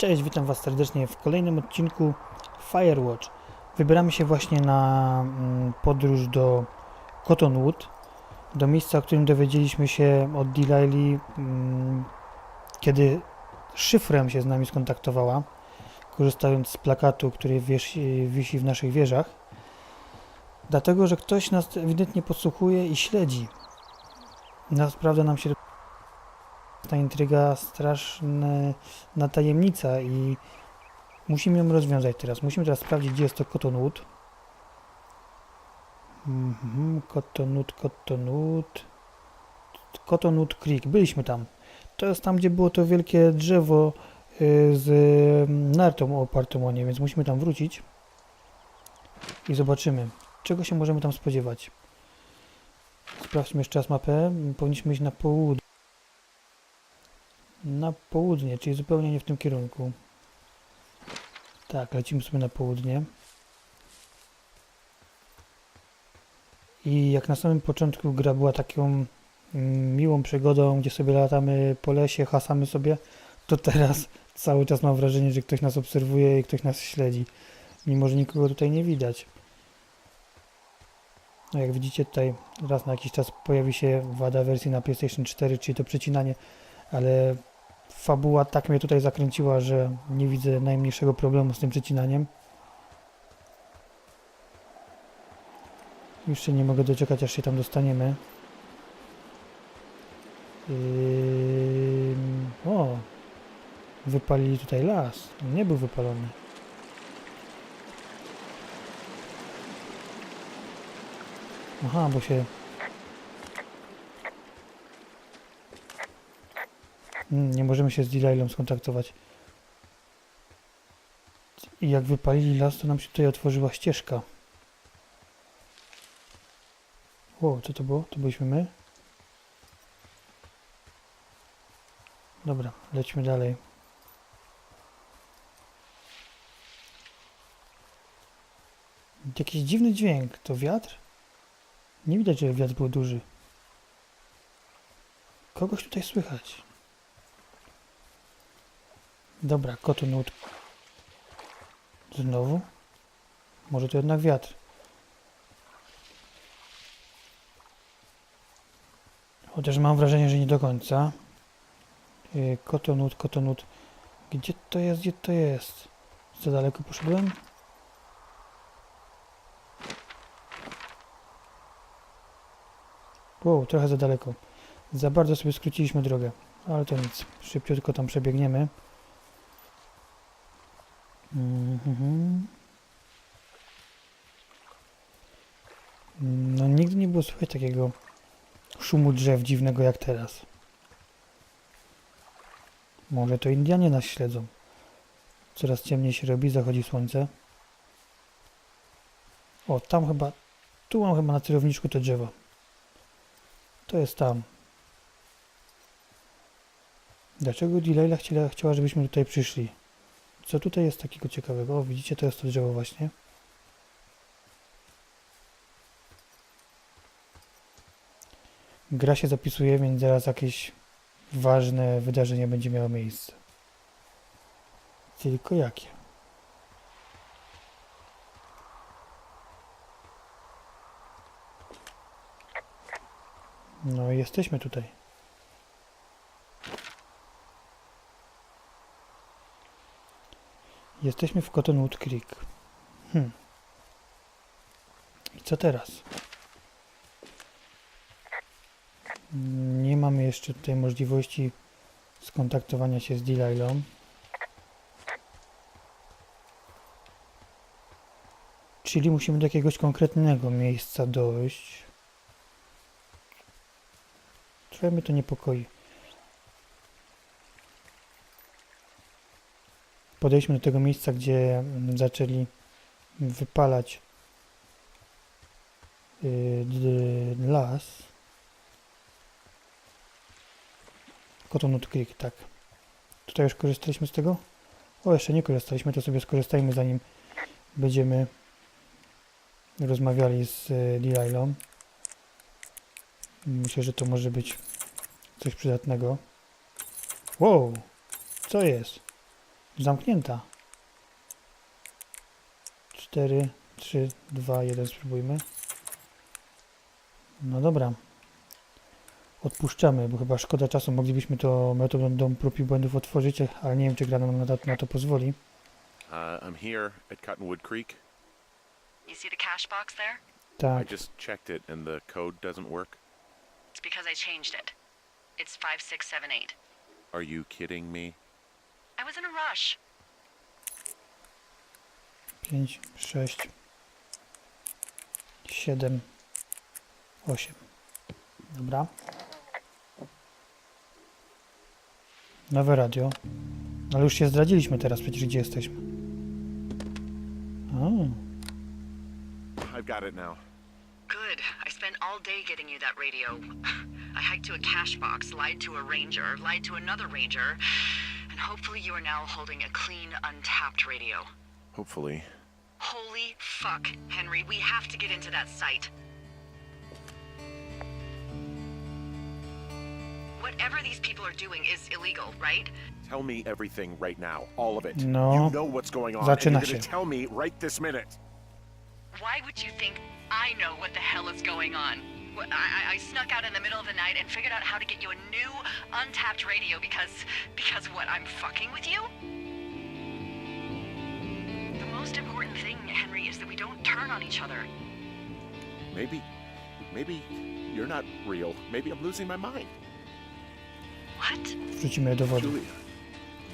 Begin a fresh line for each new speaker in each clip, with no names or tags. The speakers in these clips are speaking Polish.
Cześć, witam Was serdecznie w kolejnym odcinku Firewatch. Wybieramy się właśnie na mm, podróż do Cottonwood, do miejsca, o którym dowiedzieliśmy się od Delilah, mm, kiedy szyfrem się z nami skontaktowała, korzystając z plakatu, który wisi w naszych wieżach. Dlatego, że ktoś nas ewidentnie podsłuchuje i śledzi. Naprawdę nam się ta intryga straszna tajemnica i musimy ją rozwiązać teraz. Musimy teraz sprawdzić, gdzie jest to Cottonwood. Mhm, Cottonwood, Cottonwood. Cottonwood Creek. Byliśmy tam. To jest tam, gdzie było to wielkie drzewo y, z mm, nartą opartą o nie, więc musimy tam wrócić i zobaczymy, czego się możemy tam spodziewać. Sprawdźmy jeszcze raz mapę. Powinniśmy iść na południe. Na południe, czyli zupełnie nie w tym kierunku. Tak, lecimy sobie na południe. I jak na samym początku gra była taką mm, miłą przygodą, gdzie sobie latamy po lesie, hasamy sobie, to teraz cały czas mam wrażenie, że ktoś nas obserwuje i ktoś nas śledzi, mimo że nikogo tutaj nie widać. No jak widzicie tutaj raz na jakiś czas pojawi się wada wersji na PlayStation 4, czyli to przecinanie, ale fabuła tak mnie tutaj zakręciła, że nie widzę najmniejszego problemu z tym przecinaniem. Już się nie mogę doczekać, aż się tam dostaniemy. Ym, o, wypalili tutaj las. Nie był wypalony. Aha, bo się Nie możemy się z Delilah skontaktować. I jak wypalili las, to nam się tutaj otworzyła ścieżka. O, co to było? To byliśmy my? Dobra, lećmy dalej. Jakiś dziwny dźwięk. To wiatr? Nie widać, że wiatr był duży. Kogoś tutaj słychać. Dobra, kotonut. Znowu? Może to jednak wiatr. Chociaż mam wrażenie, że nie do końca. Yy, Kotonut, kotonut. Gdzie to jest, gdzie to jest? Za daleko poszedłem? Wow, trochę za daleko. Za bardzo sobie skróciliśmy drogę. Ale to nic. Szybciutko tam przebiegniemy. Mhm. No nigdy nie było słychać takiego szumu drzew dziwnego jak teraz. Może to Indianie nas śledzą. Coraz ciemniej się robi, zachodzi słońce. O, tam chyba, tu mam chyba na celowniczku te drzewo. To jest tam. Dlaczego Delilah chciała, chciała, żebyśmy tutaj przyszli? Co tutaj jest takiego ciekawego? O, widzicie, to jest to drzewo właśnie. Gra się zapisuje, więc zaraz jakieś ważne wydarzenie będzie miało miejsce. Tylko jakie? No, jesteśmy tutaj. Jesteśmy w Cottonwood Creek. Hmm. I co teraz? Nie mamy jeszcze tutaj możliwości skontaktowania się z Delilah. Czyli musimy do jakiegoś konkretnego miejsca dojść. Trochę mnie to niepokoi. Podejdźmy do tego miejsca, gdzie mm, zaczęli wypalać d- las. Cottonwood Creek, tak. Tutaj już korzystaliśmy z tego? O, jeszcze nie korzystaliśmy, to sobie skorzystajmy zanim będziemy rozmawiali z y, Delilah. Myślę, że to może być coś przydatnego. Wow! Co jest? Zamknięta. 4, 3, 2, 1 spróbujmy. No dobra. Odpuszczamy, bo chyba szkoda czasu. Moglibyśmy to metodą prób i błędów otworzyć, ale nie wiem, czy gra nam na, na to pozwoli.
Uh, I'm here at Cottonwood Creek.
You see the cash box there?
Tak,
I just checked it and the code doesn't work.
It's because I changed it. It's 5678.
Are you kidding me?
Rush.
5, 6, 7, 8. Dobra. Nowe radio. Ale już się zdradziliśmy teraz, przecież gdzie jesteśmy. O,
I've got it now.
Good. I spent all day getting you that radio. I hiked to a cash box, lied to a ranger, lied to another ranger, hopefully you are now holding a clean, untapped radio.
Hopefully.
Holy fuck, Henry, we have to get into that site. Whatever these people are doing is illegal, right?
Tell me everything right now. All of it.
No.
You know what's going on.
Zaczyna
and you're gonna tell me right this minute.
Why would you think I know what the hell is going on? What, I, I- I snuck out in the middle of the night and figured out how to get you a new, untapped radio because, because what, I'm fucking with you? The most important thing, Henry, is that we don't turn on each other.
Maybe, maybe you're not real. Maybe I'm losing my mind.
What?
wrzucimy je do wody.
Julia,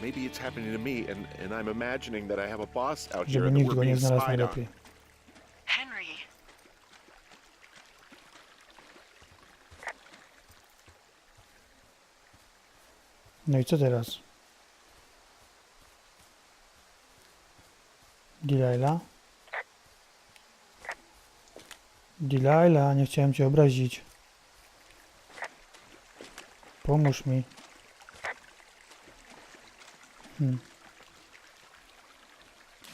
maybe it's happening to me and, and I'm imagining that I have a boss out here
Żeby
and that we're being
znalazł
spied on.
najlepiej. No i co teraz? Delilah? Delilah, nie chciałem cię obrazić. Pomóż mi. Hmm.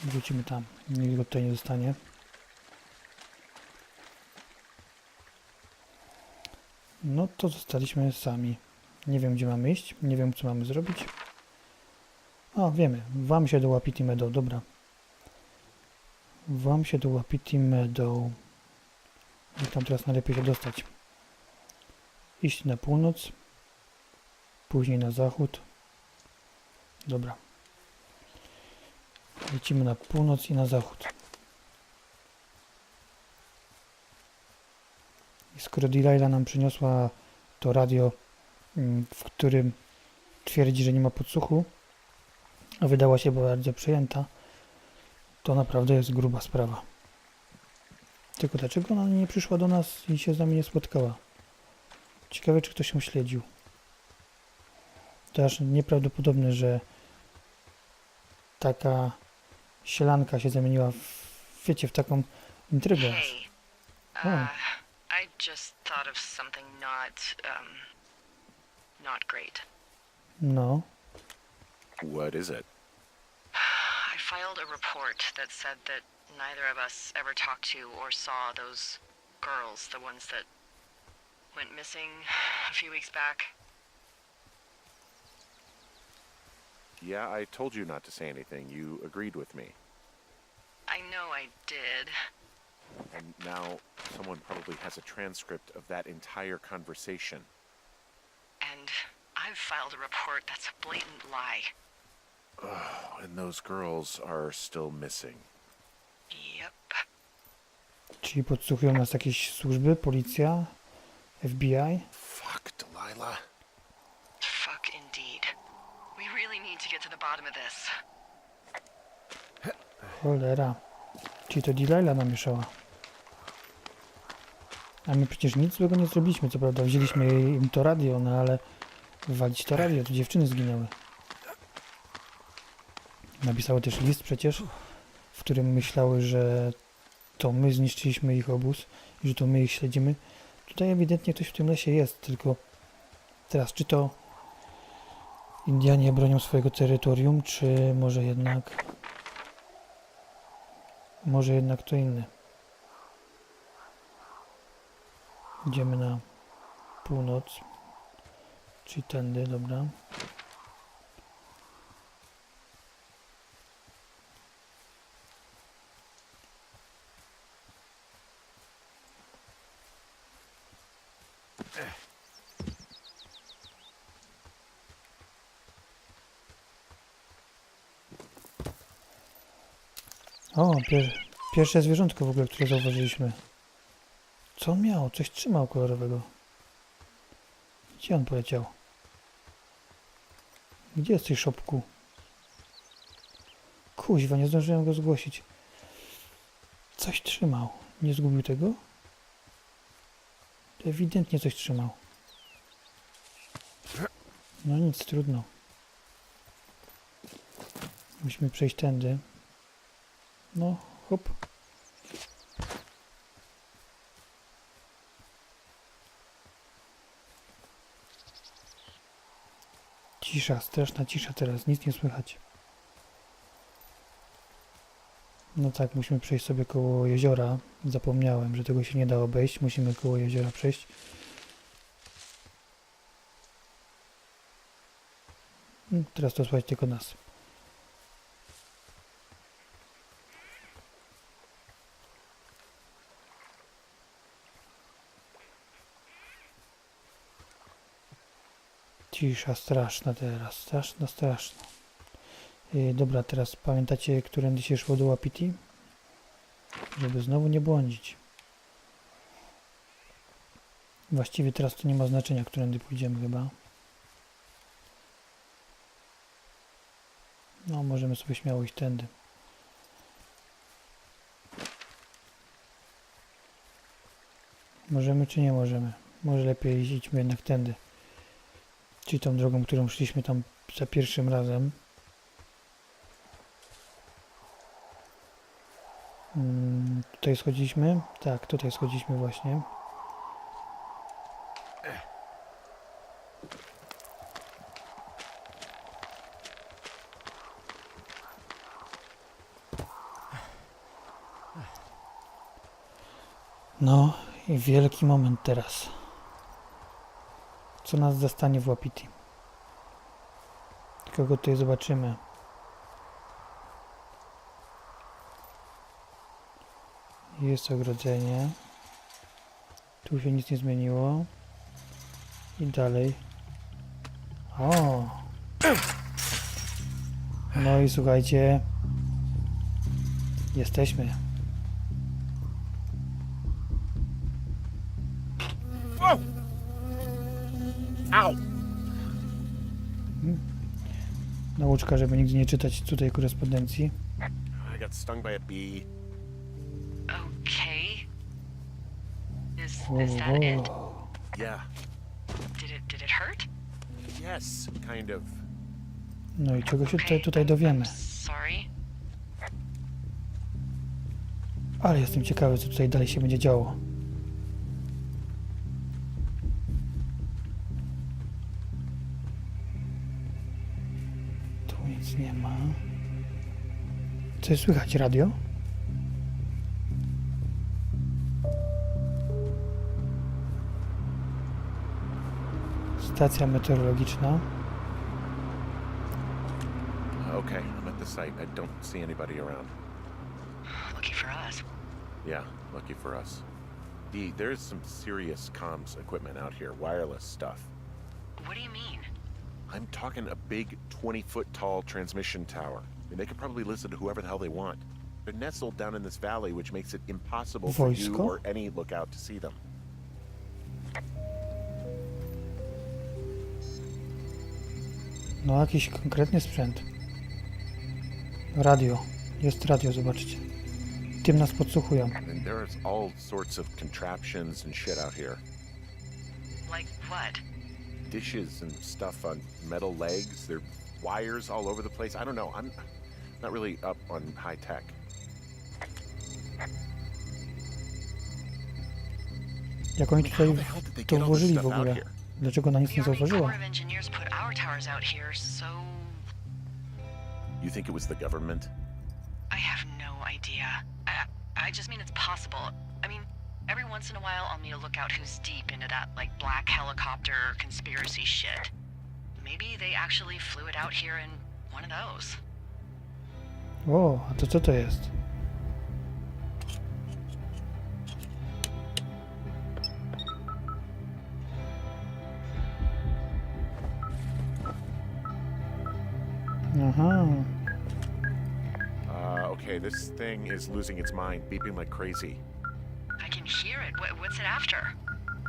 Wrócimy tam. Nikt go tutaj nie zostanie. No to zostaliśmy sami. Nie wiem, gdzie mamy iść. Nie wiem, co mamy zrobić. O, wiemy. Wam się do Wapiti Meadow. Dobra. Wam się do Wapiti Meadow. Jak tam teraz najlepiej się dostać? Iść na północ. Później na zachód. Dobra. Lecimy na północ i na zachód. I skoro Delilah nam przyniosła to radio w którym twierdzi, że nie ma podsłuchu, a wydała się bardzo przejęta, to naprawdę jest gruba sprawa. Tylko dlaczego ona nie przyszła do nas i się z nami nie spotkała? Ciekawe, czy ktoś ją śledził. To aż nieprawdopodobne, że taka sielanka się zamieniła w, wiecie, w taką intrygę.
Hey. Uh, I just thought of something not, um, not great.
No,
What is it?
I filed a report that said that neither of us ever talked to or saw those girls, the ones that went missing a few weeks back.
Yeah, I told you not to say anything. You agreed with me.
I know I did.
And now someone probably has a transcript of that entire conversation.
I've filed a report that's a blatant lie.
And those girls are still missing.
Yep.
czyli podsłuchują nas jakieś służby, policja, FBI?
Fuck, Delilah.
Fuck indeed. We really need to get to the bottom of this.
Cholera. Czyli to Delilah namieszała. A my przecież nic złego nie zrobiliśmy, co prawda wzięliśmy jej- im to radio, no ale walić to radio, to dziewczyny zginęły. Napisały też list przecież, w którym myślały, że to my zniszczyliśmy ich obóz i że to my ich śledzimy. Tutaj ewidentnie ktoś w tym lesie jest, tylko teraz czy to Indianie bronią swojego terytorium, czy może jednak może jednak kto inny. Idziemy na północ. Czyli tędy, dobra. O, pier pierwsze zwierzątko w ogóle, które zauważyliśmy. Co on miał? Coś trzymał kolorowego. Gdzie on poleciał? Gdzie jesteś, szopku? Kuźwa, nie zdążyłem go zgłosić. Coś trzymał. Nie zgubił tego? Ewidentnie coś trzymał. No nic, trudno. Musimy przejść tędy. No, hop. Cisza, straszna cisza teraz, nic nie słychać. No tak, musimy przejść sobie koło jeziora. Zapomniałem, że tego się nie da obejść. Musimy koło jeziora przejść. Mm, Teraz to słychać tylko nas. Cisza straszna teraz, straszna, straszna. Yy, dobra, teraz pamiętacie, którędy się szło do Wapiti? Żeby znowu nie błądzić. Właściwie teraz to nie ma znaczenia, którędy pójdziemy chyba. No, możemy sobie śmiało iść tędy. Możemy czy nie możemy? Może lepiej idźmy jednak tędy. Czyli tą drogą, którą szliśmy tam za pierwszym razem. Mm, tutaj schodziliśmy? Tak, tutaj schodziliśmy właśnie. No i wielki moment teraz. Co nas zastanie w Wapiti? Kogo tutaj zobaczymy? Jest ogrodzenie. Tu się nic nie zmieniło. I dalej. O! No i słuchajcie. Jesteśmy.
Ow!
Nauczka, żeby nigdy nie czytać tutaj korespondencji.
I got stung by a bee.
Okay. Is is that it?
Yeah.
Did it did it hurt?
Yes, kind of.
No i czego się tutaj, tutaj dowiemy?
Sorry.
Ale jestem ciekawy, co tutaj dalej się będzie działo. Nic nie ma. Coś słychać? Radio? Stacja meteorologiczna.
Okay, I'm at the site. I don't see anybody around.
Lucky for us.
Yeah, lucky for us. D, there's some serious comms equipment out here, wireless stuff.
What do you mean?
I'm talking a big 20 foot tall transmission tower. I mean, they could probably listen to whoever the hell they want. They're nestled down in this valley, which makes it impossible for you
Wojsko?
or any lookout to see them.
No jakiś konkretny sprzęt. Radio. Jest radio, zobaczcie. Tym nas podsłuchują.
And there's all sorts of contraptions and shit out here.
Like what?
Dishes and stuff on metal legs. There are wires all over the place. I don't know. I'm not really up on high tech.
Jak oni
I mean,
tutaj
how the hell did they
to
get all this
włożyli w ogóle? Dlaczego na nic nie zauważyła?
Corps of Engineers put our towers out here, so
You think it was the government?
I have no idea. I, I just mean it's possible. I mean, every once in a while I'll meet a lookout who's deep into that, like, black helicopter conspiracy shit. Maybe they actually flew it out here in one of those.
O, a to co to jest? Aha,
Uh, okay, Okay, this thing is losing its mind, beeping like crazy.
I can hear it. What, what's it after?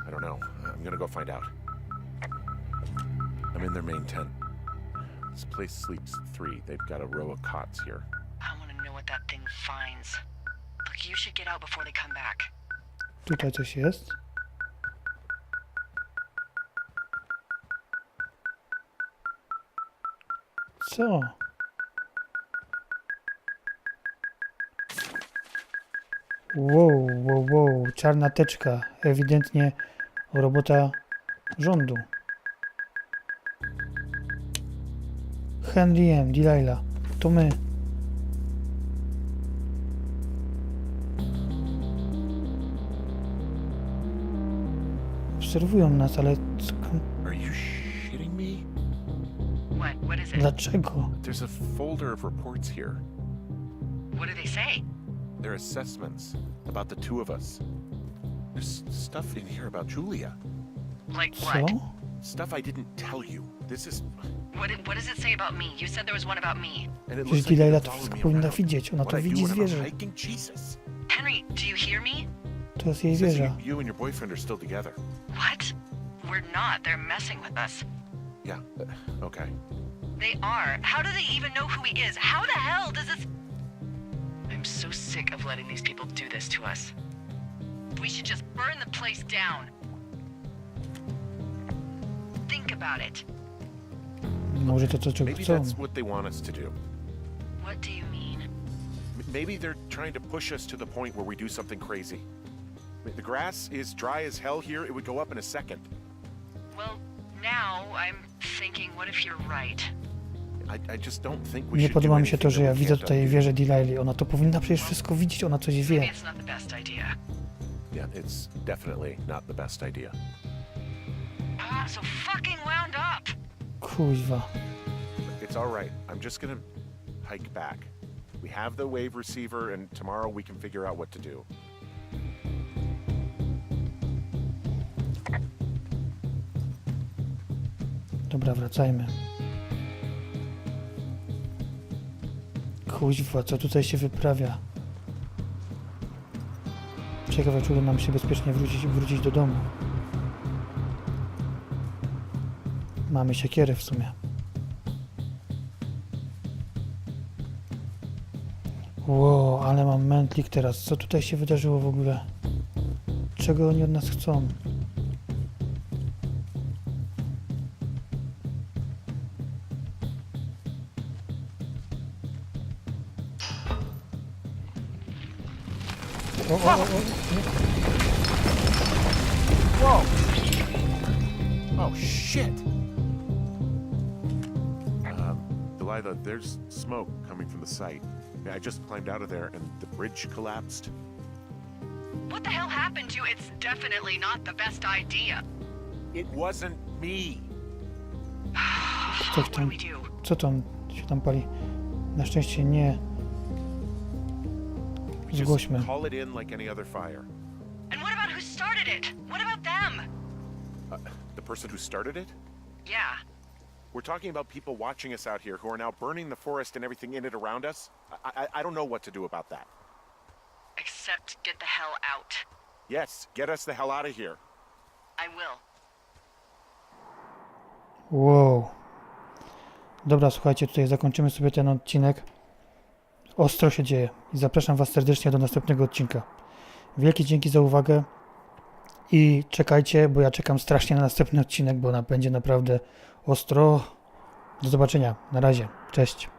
I don't know. I'm gonna go find out. I'm in their main tent. This place sleeps three. They've got a row of cots here.
I want to know what that thing finds. Look, you should get out before they come back.
Tutaj coś jest. Co? Wow, wow, wow, czarna teczka. Ewidentnie robota rządu. Henry M. Delilah. To my. Obserwują nas, ale dlaczego?
There's a folder of reports here.
What do they say?
They're assessments about the two of us. There's stuff in here about Julia.
Like
Co?
what?
Stuff I didn't tell you. This is.
What, did- what does it say about me? You said there was one about me.
And it
Przecież
looks like
Delilah
you're
to
following
wszystko
me
powinna
around.
widzieć. Ona
What
to
I do
widzi zwierzę.
hiking? Jesus.
Henry, do you hear me?
To jest jej
Says
wieża.
you, you and your boyfriend are still together.
What? We're not. They're messing with us.
Yeah. uh, Okay.
They are. How do they even know who he is? How the hell does this. I'm so sick of letting these people do this to us. We should just burn the place down. Think about it.
Może to, to czego
Maybe
chcą.
that's what they want us to do.
What do you mean?
M- Maybe they're trying to push us to the point where we do something crazy. I mean, The grass is dry as hell here. It would go up in a second.
Well, now I'm thinking, what if you're right?
Nie podoba mi się to, że ja
we
widzę tutaj wieżę Delilah. Ona to powinna przecież wszystko widzieć, ona coś wie.
Yeah, it's definitely not the best idea.
Ah, so fucking wound up.
Kuźwa.
It's all right. I'm just gonna hike back. We have the wave receiver, and tomorrow we can figure out what to do.
Dobra, wracajmy. Kuźwa, co tutaj się wyprawia? Ciekawe, czy uda nam się bezpiecznie wrócić, wrócić do domu. Mamy siekierę w sumie. Ło, ale mam mętlik teraz. Co tutaj się wydarzyło w ogóle? Czego oni od nas chcą? O, o, o, o.
Whoa! Oh shit! Um, Delilah, there's smoke coming from the site. I just climbed out of there, and the bridge collapsed.
What the hell happened to you? It's definitely not the best idea.
It wasn't me.
Co
What do
tam,
we do?
co tam się tam pali? Na szczęście nie.
We just
Zgłośmy.
call it in like any other fire.
And what about who started it? What about them?
Uh, the person who started it?
Yeah.
We're talking about people watching us out here who are now burning the forest and everything in it around us. I, I, I don't know what to do about that.
Except get the hell out.
Yes, get us the hell out of here.
I will.
Wow. Dobra, słuchajcie, tutaj zakończymy sobie ten odcinek. Ostro się dzieje i zapraszam Was serdecznie do następnego odcinka. Wielkie dzięki za uwagę i czekajcie, bo ja czekam strasznie na następny odcinek, bo ona będzie naprawdę ostro. Do zobaczenia. Na razie. Cześć.